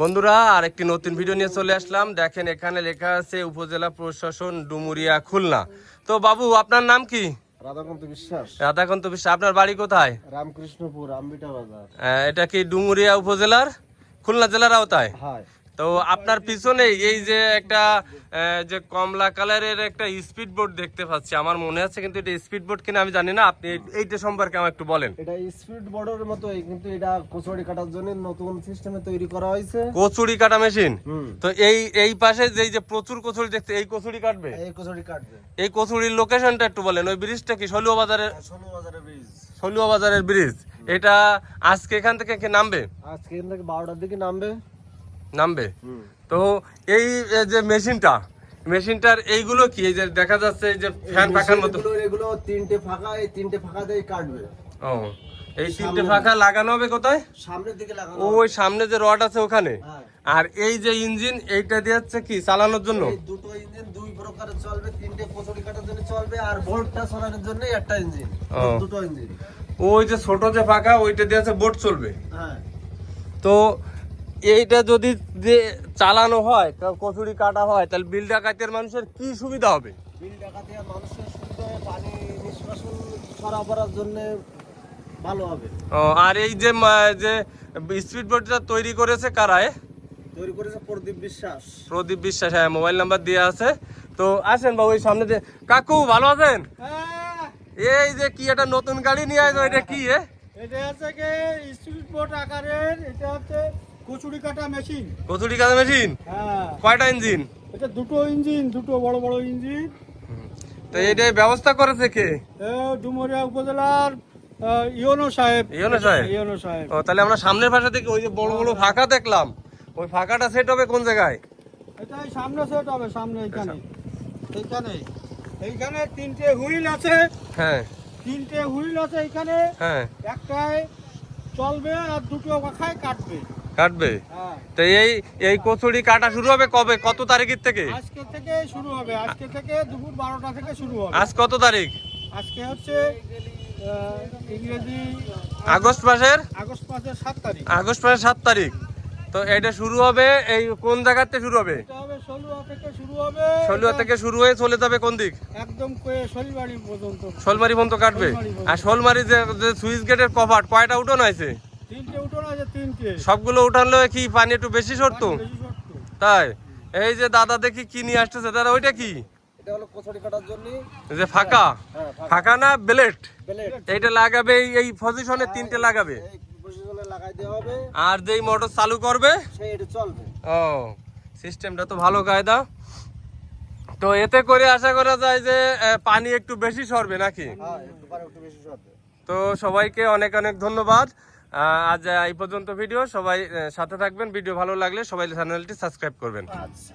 বন্ধুরা আর একটি নতুন ভিডিও নিয়ে চলে আসলাম। দেখেন এখানে লেখা আছে উপজেলা প্রশাসন ডুমুরিয়া খুলনা। তো বাবু আপনার নাম কি? রাধাকান্ত বিশ্বাস। রাধাকান্ত বিশ্বাস আপনার বাড়ি কোথায়? রামকৃষ্ণপুর আম্বিটা বাজার। এটা কি ডুমুরিয়া উপজেলার? খুলনা জেলার আওতায়? তো আপনার পিছনে এই যে একটা যে কমলা কালারের একটা স্পিড বোট দেখতে পাচ্ছি। আমার মনে আছে কিন্তু এটা স্পিড বোট কিনা আমি জানি না। আপনি এই- এইটা সম্পর্কে আমার একটু বলেন। এটা স্পিড বোর্ডের মতো কিন্তু এটা কচুরি কাটার জন্য নতুন সিস্টেমে তৈরি করা হয়েছে। কচুরি কাটা মেশিন? তো এই এই পাশে যেই যে প্রচুর কচুরি দেখতে এই কচুরি কাটবে? এই কচুরি কাটবে। এই কচুরির লোকেশনটা একটু বলেন। ওই ব্রিজটা কি শৈলুয়া বাজারের? ষোলো বাজারের ব্রিজ শৈলুয়া বাজারের ব্রিজ এটা আজকে এখান থেকে কে নামবে? আজকে এখান থেকে বারোটার দিকে নামবে। নামবে? তো এই যে মেশিনটা মেশিনটার এইগুলো কি? এই যে দেখা যাচ্ছে এই যে ফ্যান ফাঁকার মতো। এগুলো তিনটে ফাঁকা এই তিনটে ফাঁকা দিয়ে কাটবে। ও এই তিনটে ফাঁকা লাগানো হবে কোথায়? সামনের দিকে লাগানো ওই সামনে যে রড আছে ওখানে? হ্যাঁ। আর এই যে ইঞ্জিন এইটা দিয়ে হচ্ছে কি চালানোর জন্য? এই দুটো ইঞ্জিন দুই প্রকার চলবে তিনটে কচুরি কাটার জন্য চলবে আর ভোল্টটা সরানোর জন্য একটা ইঞ্জিন ও। দুটো ইঞ্জিন। ওই যে ছোট যে ফাঁকা ওইটা দিয়ে হচ্ছে বোট চলবে। হ্যাঁ। তো এইটা যদি যে চালানো হয় তা কচুরি কাটা হয় তাহলে বিল ডাকাতের মানুষের কি সুবিধা হবে? বিল ডাকাতের মানুষের সুবিধা হয়, পানি নিষ্কাশন সরবরাহের জন্য ভালো হবে। ও, আর এই যে যে স্পিড বোটটা তৈরি করেছে কারায় তৈরি করেছে প্রদীপ বিশ্বাস। প্রদীপ বিশ্বাস হ্যাঁ মোবাইল নাম্বার দেওয়া আছে। তো আসেন বাবু এই সামনে যে কাকু ভালো আছেন? এই যে কি একটা নতুন গাড়ি নিয়ে আসো এটা কি এ? এটা হচ্ছে কি স্ট্রিট বোর্ড আকারের এটা হচ্ছে কচুরি কাটা মেশিন। কচুরি কাটা মেশিন? হ্যাঁ। কয়টা ইঞ্জিন? এটা দুটো ইঞ্জিন দুটো বড় বড় ইঞ্জিন। তো এইটাই ব্যবস্থা করেছে কে? ডুমুরিয়া উপজেলার ইওনো সাহেব। ইওনো সাহেব? ইওনো সাহেব। ও তাহলে আমরা সামনের পাশে থেকে ওই যে বড় বড় ফাঁকা দেখলাম। ওই ফাঁকাটা সেট হবে কোন জায়গায়? এটা এই সামনে সেট হবে সামনে এইখানে। এইখানে। এইখানে তিনটে হুইল আছে। হ্যাঁ। তিনটে হুইল আছে এইখানে। হ্যাঁ। একটায় চলবে আর দুটো পাখায় কাটবে। কাটবে? হ্যাঁ। তো এই এই কচুরি কাটা শুরু হবে কবে? কত তারিখের থেকে? আজকে থেকে শুরু হবে। আজকে থেকে দুপুর বারোটা থেকে শুরু হবে। আজ কত তারিখ? আজকে হচ্ছে ইংরেজি আগস্ট মাসের? আগস্ট মাসের সাত তারিখ। আগস্ট মাসের সাত তারিখ। তো এটা শুরু হবে এই কোন জায়গাতে শুরু হবে? শৈলুয়া থেকে শুরু হয়ে চলে যাবে কোন দিক? একদম কয়ে শনিবাড়ি পর্যন্ত। শোলমারি পর্যন্ত কাটবে। আর শোলমারি যে যে সুইচ গেটের কভার কয়টা উঠোন আছে তিনটে উঠোন আছে তিনটে। সবগুলো উঠানলে কি পানি একটু বেশি সরতো? তাই? এই যে দাদা দেখি কি নিয়ে আসতেছে দাদা ওইটা কি? এটা হলো কচুরি কাটার জন্য। যে ফাঁকা? হ্যাঁ ফাঁকা। ফাঁকা না ব্লেড? এইটা লাগাবে এই- পজিশনে তিনটে লাগাবে? এই পজিশনে লাগাই দেওয়া হবে। আর যেই মোটর চালু করবে? সেই এটা চলবে। ও সিস্টেমটা তো ভালো কায়দা। তো এতে করে আশা করা যায় যে পানি একটু বেশি সরবে নাকি? হ্যাঁ একটু পারে একটু বেশি চলবে তো সবাইকে অনেক অনেক ধন্যবাদ। আজ এই পর্যন্ত ভিডিও। সবাই সাথে থাকবেন। ভিডিও ভালো লাগলে সবাই চ্যানেলটি সাবস্ক্রাইব করবেন। আচ্ছা।